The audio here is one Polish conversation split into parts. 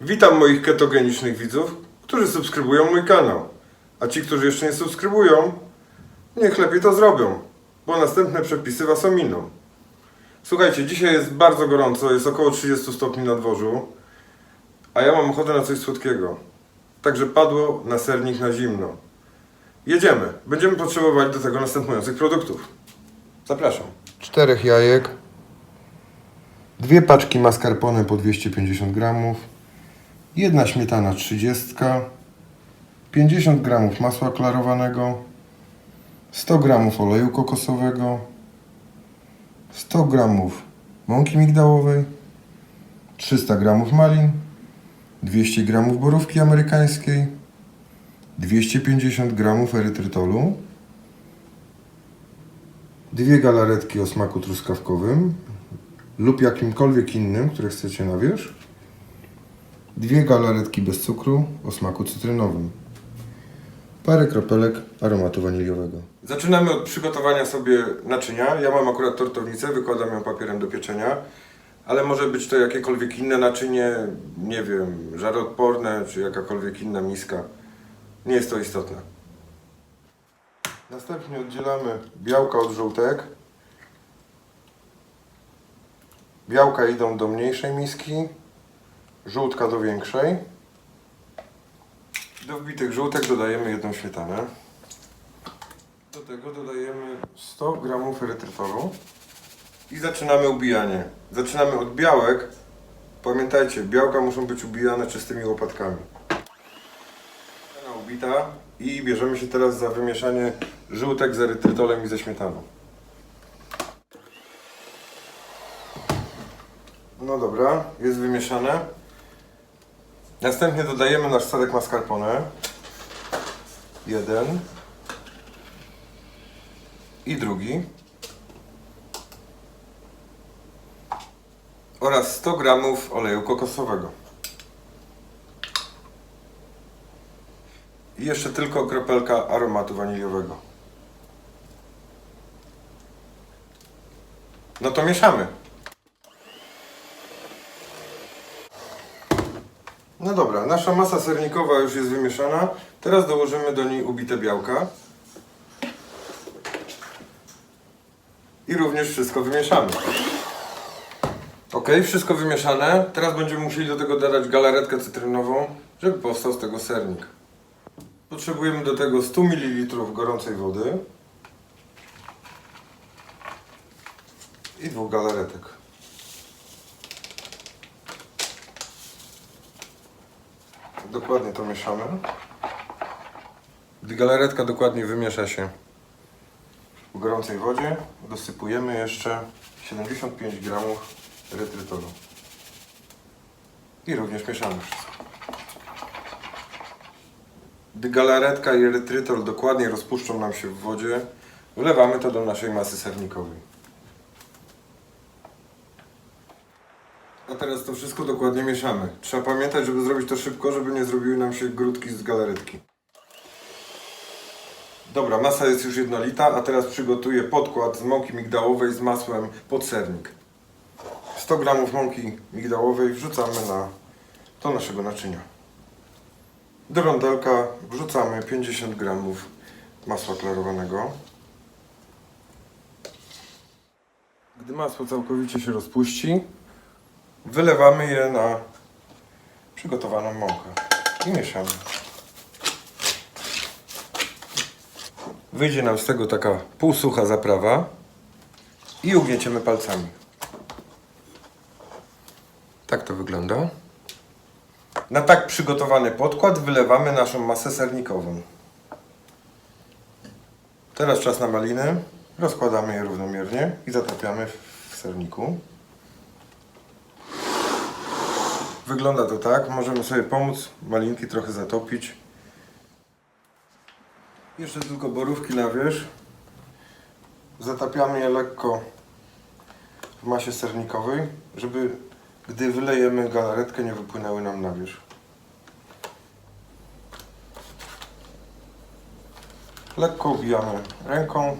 Witam moich ketogenicznych widzów, którzy subskrybują mój kanał. A ci, którzy jeszcze nie subskrybują, niech lepiej to zrobią, bo następne przepisy Was ominą. Słuchajcie, dzisiaj jest bardzo gorąco, jest około 30 stopni na dworzu, a ja mam ochotę na coś słodkiego. Także padło na sernik na zimno. Jedziemy. Będziemy potrzebować do tego następujących produktów. Zapraszam. Czterech jajek, dwie paczki mascarpone po 250 gramów, jedna śmietana 30, 50 gramów masła klarowanego, 100 gramów oleju kokosowego, 100 gramów mąki migdałowej, 300 gramów malin, 200 gramów borówki amerykańskiej, 250 gramów erytrytolu, dwie galaretki o smaku truskawkowym lub jakimkolwiek innym, które chcecie na wierzch, dwie galaretki bez cukru o smaku cytrynowym, parę kropelek aromatu waniliowego. Zaczynamy od przygotowania sobie naczynia. Ja mam akurat tortownicę, wykładam ją papierem do pieczenia, ale może być to jakiekolwiek inne naczynie, nie wiem, żaroodporne czy jakakolwiek inna miska. Nie jest to istotne. Następnie oddzielamy białka od żółtek. Białka idą do mniejszej miski, żółtka do większej. Do wbitych żółtek dodajemy jedną śmietanę. Do tego dodajemy 100 g erytrytolu i zaczynamy ubijanie. Zaczynamy od białek. Pamiętajcie, białka muszą być ubijane czystymi łopatkami. Śmietana ubita i bierzemy się teraz za wymieszanie żółtek z erytrytolem i ze śmietaną. No dobra, jest wymieszane. Następnie dodajemy nasz serek mascarpone. Jeden. I drugi. Oraz 100 gramów oleju kokosowego. I jeszcze tylko kropelka aromatu waniliowego. No to mieszamy. No dobra, nasza masa sernikowa już jest wymieszana. Teraz dołożymy do niej ubite białka. I również wszystko wymieszamy. Ok, wszystko wymieszane. Teraz będziemy musieli do tego dodać galaretkę cytrynową, żeby powstał z tego sernik. Potrzebujemy do tego 100 ml gorącej wody i dwóch galaretek. Dokładnie to mieszamy. Gdy galaretka dokładnie wymiesza się w gorącej wodzie, dosypujemy jeszcze 75 gramów erytrytolu. I również mieszamy wszystko. Gdy galaretka i erytrytol dokładnie rozpuszczą nam się w wodzie, wlewamy to do naszej masy sernikowej. A teraz to wszystko dokładnie mieszamy. Trzeba pamiętać, żeby zrobić to szybko, żeby nie zrobiły nam się grudki z galaretki. Dobra, masa jest już jednolita, a teraz przygotuję podkład z mąki migdałowej z masłem pod sernik. 100 g mąki migdałowej wrzucamy na do naszego naczynia. Do rondelka wrzucamy 50 g masła klarowanego. Gdy masło całkowicie się rozpuści, wylewamy je na przygotowaną mąkę i mieszamy. Wyjdzie nam z tego taka półsucha zaprawa i ugnieciemy palcami. Tak to wygląda. Na tak przygotowany podkład wylewamy naszą masę sernikową. Teraz czas na maliny. Rozkładamy je równomiernie i zatapiamy w serniku. Wygląda to tak. Możemy sobie pomóc malinki trochę zatopić. Jeszcze tylko borówki na wierzch. Zatapiamy je lekko w masie sernikowej, żeby gdy wylejemy galaretkę nie wypłynęły nam na wierzch. Lekko ubijamy ręką.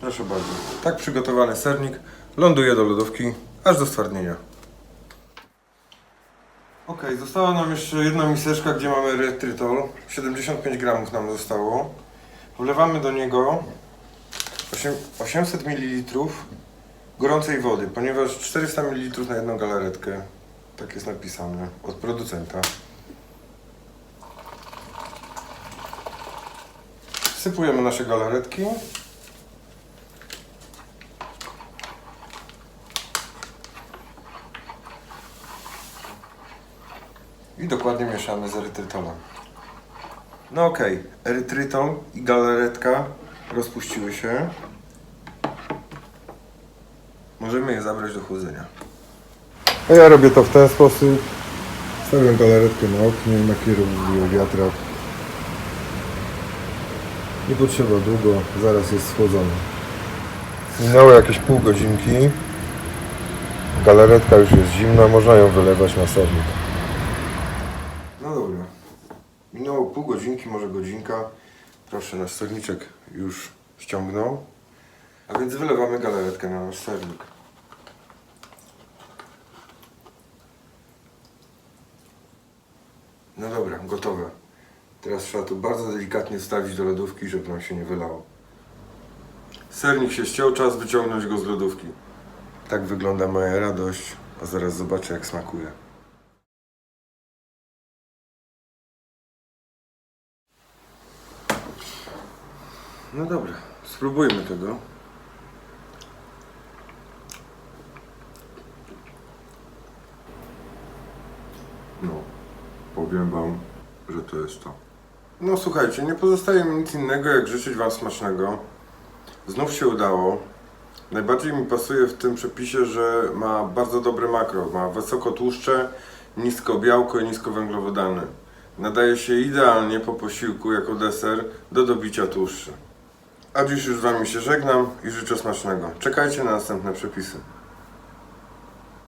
Proszę bardzo. Tak przygotowany sernik ląduje do lodówki aż do stwardnienia. Ok, została nam jeszcze jedna miseczka, gdzie mamy erytrytol. 75 gramów nam zostało. Wlewamy do niego osiem- 800 ml gorącej wody, ponieważ 400 ml na jedną galaretkę. Tak jest napisane od producenta. Wsypujemy nasze galaretki. I dokładnie mieszamy z erytrytolem. No okej, erytrytol i galaretka rozpuściły się. Możemy je zabrać do chłodzenia. A ja robię to w ten sposób. Stawiam galaretkę na oknie, nakieruję wiatrak. Nie potrzeba długo, zaraz jest schłodzony. Minęło jakieś pół godzinki. Galaretka już jest zimna, można ją wylewać na sernik. No dobra. Minęło pół godzinki, może godzinka. Proszę, nasz serniczek już ściągnął. A więc wylewamy galaretkę na nasz sernik. No dobra, gotowe. Teraz trzeba to bardzo delikatnie wstawić do lodówki, żeby nam się nie wylało. Sernik się ściął, czas wyciągnąć go z lodówki. Tak wygląda moja radość, a zaraz zobaczę jak smakuje. No dobra, spróbujmy tego. No, powiem wam, że to jest to. No słuchajcie, nie pozostaje mi nic innego, jak życzyć wam smacznego. Znów się udało. Najbardziej mi pasuje w tym przepisie, że ma bardzo dobre makro. Ma wysoko tłuszcze, nisko białko i nisko węglowodany. Nadaje się idealnie po posiłku jako deser do dobicia tłuszczy. A dziś już z wami się żegnam i życzę smacznego. Czekajcie na następne przepisy.